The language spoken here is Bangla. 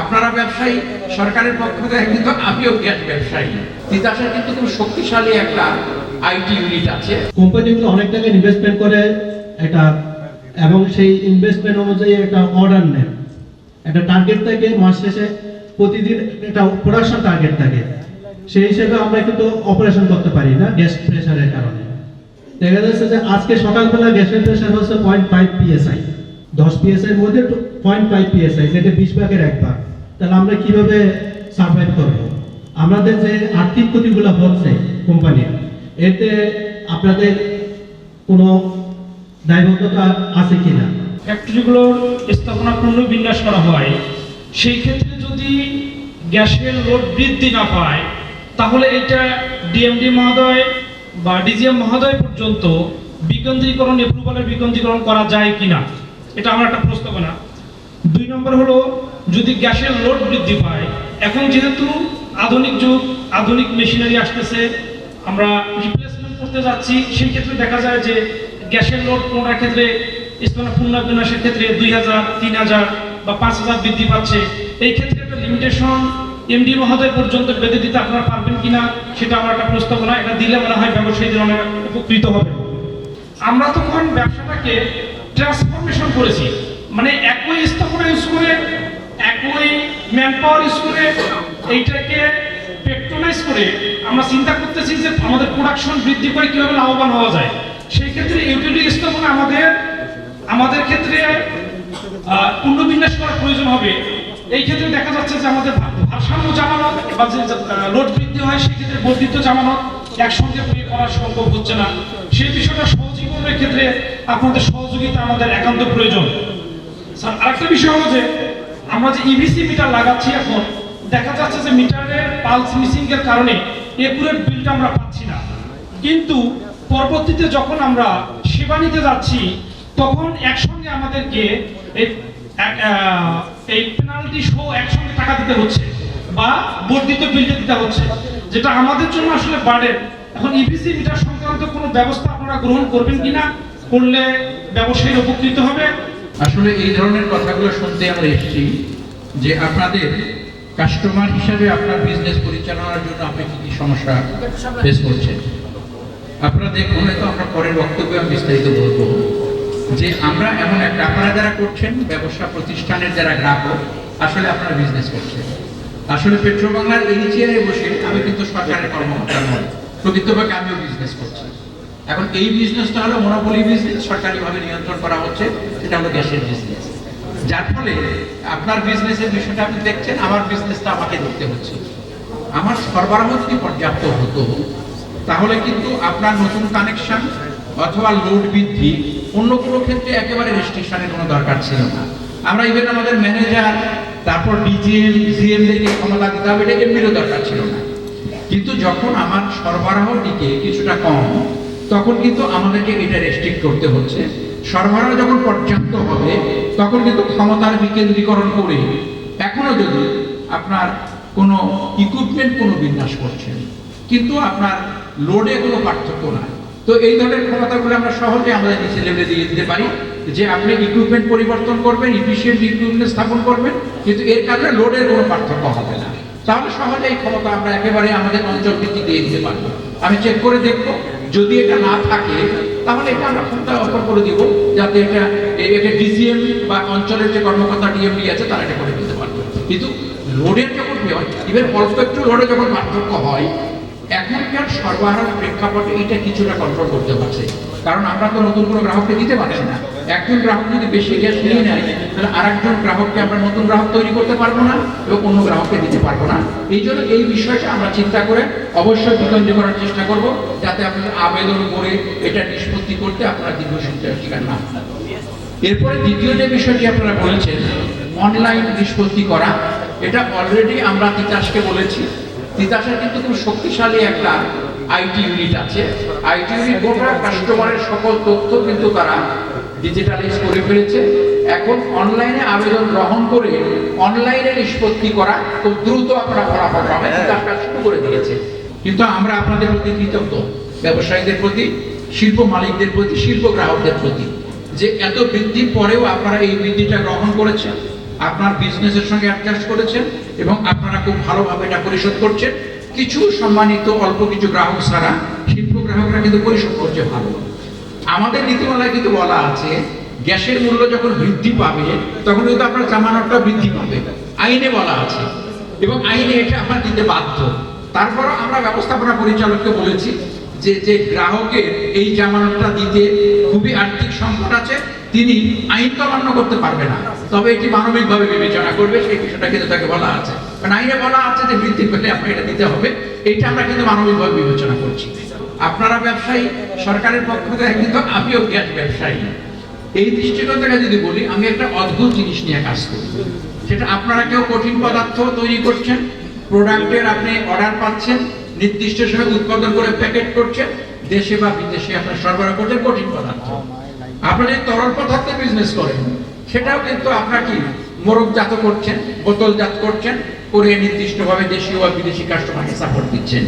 আপনারা ব্যবসায়ী, সরকারের পক্ষ থেকে কিন্তু আমিও গ্যাস ব্যবসায়ী। তিতাসের কিন্তু খুব শক্তিশালী একটা আইটি ইউনিট আছে। কোম্পানিগুলো অনেক টাকা ইনভেস্টমেন্ট করে এটা এবং সেই ইনভেস্টমেন্ট অনুযায়ী একটা অর্ডার নেন একটা টার্গেট থাকে, মাস শেষে প্রতিদিন একটা প্রোডাকশন টার্গেট থাকে। সেই হিসেবে আমরা কিন্তু অপারেশন করতে পারি না গ্যাস প্রেশারের কারণে। দেখা যাচ্ছে যে আজকে সকালবেলা গ্যাসের প্রেশার হচ্ছে পয়েন্ট ফাইভ পিএসআই দশ পিএসআই মধ্যে পয়েন্ট ফাইভ পিএসআই যেটা বিশ ভাগের এক ভাগ। তাহলে আমরা কীভাবে সার্ভাইভ করব? আমাদের যে আর্থিক ক্ষতিগুলো হচ্ছে কোম্পানির এতে আপনাদের কোনো দায়বদ্ধতা আছে কিনা? ফ্যাক্টরিগুলোর স্থাপনা পুনর্বিন্যাস করা হয়, সেই ক্ষেত্রে যদি গ্যাসের লোড বৃদ্ধি না পায়, তাহলে এটা ডিএমডি মহোদয় বা ডিজিএম মহোদয় পর্যন্ত বিকেন্দ্রীকরণ এপ্রুভালের বিকেন্দ্রীকরণ করা যায় কিনা? এটা আমার একটা প্রস্তাবনা। দুই নম্বর হলো যদি গ্যাসের লোড বৃদ্ধি পায়, এখন যেহেতু আধুনিক যুগ, আধুনিক মেশিনারি আসতেছে, আমরা রিপ্লেসমেন্ট করতে যাচ্ছি, সেই ক্ষেত্রে দেখা যায় যে গ্যাসের লোড কোনটার ক্ষেত্রে স্থানীয় পুনর্বিন্যাসের ক্ষেত্রে দুই হাজার, তিন হাজার বা পাঁচ হাজার বৃদ্ধি পাচ্ছে। এই ক্ষেত্রে একটা লিমিটেশন এমডি মহোদয় পর্যন্ত বেঁধে দিতে আপনারা পারবেন কিনা, সেটা আমার একটা প্রস্তাবনা, এটা দিলে মনে হয় ব্যবসায়ীদের অনেক উপকৃত হবে। আমরা তখন ব্যবসাটাকে ট্রান্সফরমেশন করেছি। মানে একই স্থাপনা ইউজ করে একই ম্যান পাওয়ার ইউজ করে এইটাকে পেট্রোলাইজ করে আমরা চিন্তা করতেছি যে আমাদের প্রোডাকশন বৃদ্ধি করে কীভাবে লাভবান হওয়া যায়। সেই ক্ষেত্রে ইউটিলিটি স্থাপনা আমাদের আমাদের ক্ষেত্রে পুনর্বিন্যাস করার প্রয়োজন হবে। এই ক্ষেত্রে দেখা যাচ্ছে যে আমাদের ভারসাম্য জামানত বা যে লোড বৃদ্ধি হয় সেক্ষেত্রে বর্ধিত জামানত একসঙ্গে পে করা সম্ভব হচ্ছে না। সেই বিষয়টা সহজীকরণের ক্ষেত্রে আপনাদের সহযোগিতা আমাদের একান্ত প্রয়োজন। স্যার, আরেকটা বিষয় হলো যে আমরা যে ইভিসি মিটার লাগাচ্ছি এখন, দেখা যাচ্ছে যে মিটারের পালস মিসিং এর কারণে একুরেট বিলটা আমরা পাচ্ছি না। কিন্তু পরবর্তীতে যখন আমরা সেবা নিতে যাচ্ছি, তখন একসঙ্গে আমাদেরকে এই পেনাল্টি সহ একসঙ্গে টাকা দিতে হচ্ছে বা বর্ধিত বিলটা দিতে হচ্ছে, যেটা আমাদের জন্য আসলে বাড়ে এখন ইভিসি মিটার সংক্রান্ত কোনো ব্যবস্থা আপনারা গ্রহণ করবেন কিনা, করলে ব্যবসায়ীর উপকৃত হবে। আসলে এই ধরনের কথাগুলো শুনতে আমরা এসেছি। যে আপনাদের কাস্টমার হিসাবে আপনার বিজনেস পরিচালনার জন্য আপনি কি কি সমস্যা ফেস করছেন? আপনারা দেখুন, হয়তো আমরা পরের বক্তব্যে আমি বিস্তারিত বলব। যে আমরা এমন একটা আপনারা যারা করছেন, ব্যবসা প্রতিষ্ঠানের যারা গ্রাহক, আসলে আপনারা বিজনেস করছেন। আসলে পেট্রো বাংলার এই চেয়ারে বসে আমি কিন্তু সরকারের কর্মকর্তা নই, প্রকৃতপক্ষে আমিও বিজনেস করছি। এখন এই বিজনেসটা হলো মনোপলি বিজনেস সরকারিভাবে নিয়ন্ত্রণ করা হচ্ছে, সেটা হলো গ্যাসের বিজনেস যার ফলে আপনার বিজনেসের বিষয়টা আপনি দেখছেন, আমার বিজনেসটা আমাকে দেখতে হচ্ছে। আমার সরবরাহ যদি পর্যাপ্ত হতো, তাহলে কিন্তু আপনার নতুন কানেকশন অথবা লোড বৃদ্ধি অন্য কোনো ক্ষেত্রে একেবারে রেস্ট্রিকশনের কোনো দরকার ছিল না। আমরা ইভেন আমাদের ম্যানেজার তারপর ডিজিএম জিএম থেকে ক্ষমতা দিতে হবে, এটা এমনিরও দরকার ছিল না। কিন্তু যখন আমার সরবরাহটিকে কিছুটা কম, তখন কিন্তু আমাদেরকে এটা রেস্ট্রিক্ট করতে হচ্ছে। সরবরাহ যখন পর্যাপ্ত হবে, তখন কিন্তু ক্ষমতার বিকেন্দ্রীকরণ করে এখনও যদি আপনার কোনো ইকুইপমেন্ট কোনো বিন্যাস করছেন, কিন্তু আপনার লোডে কোনো পার্থক্য নাই। তো এই ধরনের ক্ষমতাগুলো আমরা সহজে আমাদের নিচে লেভেলে দিয়ে দিতে পারি যে আপনি ইকুইপমেন্ট পরিবর্তন করবেন ইফিসিয়েন্ট ইকুইপমেন্ট স্থাপন করবেন, কিন্তু এর কারণে লোডের কোনো পার্থক্য হবে না। তাহলে সহজে এই ক্ষমতা আমরা একেবারে আমাদের অঞ্চল দিয়ে দিতে পারব। আমি চেক করে দেখব, যদি এটা না থাকে তাহলে এটা আমরা ক্ষমতা অফার করে দিব, যাতে এটা এটা ডিসিএম বা অঞ্চলের যে কর্মকর্তা ডিএমডি আছে, তারা এটা করে দিতে পারবে কিন্তু লোডের যখন হয় ইভেন অল্প একটু লোডে যখন পার্থক্য হয়, এখনকার সরবরাহের প্রেক্ষাপটে এটা কিছুটা কন্ট্রোল করতে পারছে কারণ আমরা তো নতুন কোনো গ্রাহককে দিতে পারছি না। একজন গ্রাহক যদি বেশি গ্যাস নিয়ে নেয়, তাহলে আরেকজন গ্রাহককে আমরা নতুন গ্রাহক তৈরি করতে পারব না এবং অন্য গ্রাহককে দিতে পারব না। এই জন্য এই বিষয়টা আমরা চিন্তা করে অবশ্যই বিকল্প করার চেষ্টা করব, যাতে আপনাদের আবেদন করে এটা নিষ্পত্তি করতে আপনারা দীর্ঘ শিকার না এরপরে দ্বিতীয় যে বিষয়টি আপনারা বলেছেন অনলাইন নিষ্পত্তি করা, এটা অলরেডি আমরা তিতাসকে বলেছি। তিতাসের কিন্তু খুব শক্তিশালী একটা আইটি ইউনিট আছে। আইটি ইউনিট গোটা কাস্টমারের সকল তথ্য কিন্তু তারা ডিজিটালাইজ করে ফেলেছে। এখন অনলাইনে আবেদন গ্রহণ করে অনলাইনে নিষ্পত্তি করা খুব দ্রুত আপনারা ফলাফল পাবেন তিতাস কাজ শুরু করে দিয়েছে। কিন্তু আমরা আপনাদের প্রতি কৃতজ্ঞ ব্যবসায়ীদের প্রতি শিল্প মালিকদের প্রতি শিল্প গ্রাহকদের প্রতি যে এত বৃদ্ধির পরেও আপনারা এই বৃদ্ধিটা গ্রহণ করেছেন আপনার বিজনেসের সঙ্গে অ্যাডজাস্ট করেছেন এবং আপনারা খুব ভালোভাবে এটা পরিশোধ করছেন। কিছু সম্মানিত অল্প কিছু গ্রাহক ছাড়া শিল্প গ্রাহকরা কিন্তু পরিশোধ করছে ভালো। আমাদের নীতিমালায় কিন্তু বলা আছে, গ্যাসের মূল্য যখন বৃদ্ধি পাবে, তখন কিন্তু আপনার জামানতটা বৃদ্ধি পাবে। আইনে বলা আছে। এবং আইনে এটা আমরা দিতে বাধ্য। তারপরও আমরা ব্যবস্থাপনা পরিচালককে বলেছি যে যে গ্রাহকের এই জামানতটা দিতে খুবই আর্থিক সংকট আছে, তিনি আইন তো মান্য করতে পারবে না। তবে এটি মানবিকভাবে বিবেচনা করবে, সেই বিষয়টা কিন্তু তাকে বলা আছে। কারণ আইনে বলা আছে যে বৃদ্ধি পেলে আপনাকে এটা দিতে হবে, এটা আমরা কিন্তু মানবিকভাবে বিবেচনা করছি। আপনারা ব্যবসায়ী, সরকারের পক্ষ থেকে কিন্তু আমিও গ্যাস ব্যবসায়ী। এই দৃষ্টিকোণ থেকে যদি বলি, আমি একটা অদ্ভুত জিনিস নিয়ে কাজ করি। সেটা আপনারা কেউ কঠিন পদার্থ তৈরি করছেন, প্রোডাক্টের আপনি অর্ডার পাচ্ছেন, নির্দিষ্ট সময় উৎপাদন করে প্যাকেট করছেন, দেশে বা বিদেশে আপনার সরবরাহ করছেন কঠিন পদার্থ। আপনারা যদি তরল পদার্থে বিজনেস করেন, সেটাও কিন্তু আপনার কি মোরকজাত করছেন, বোতলজাত করছেন, করে নির্দিষ্টভাবে দেশীয় বা বিদেশি কাস্টমারকে সাপোর্ট দিচ্ছেন।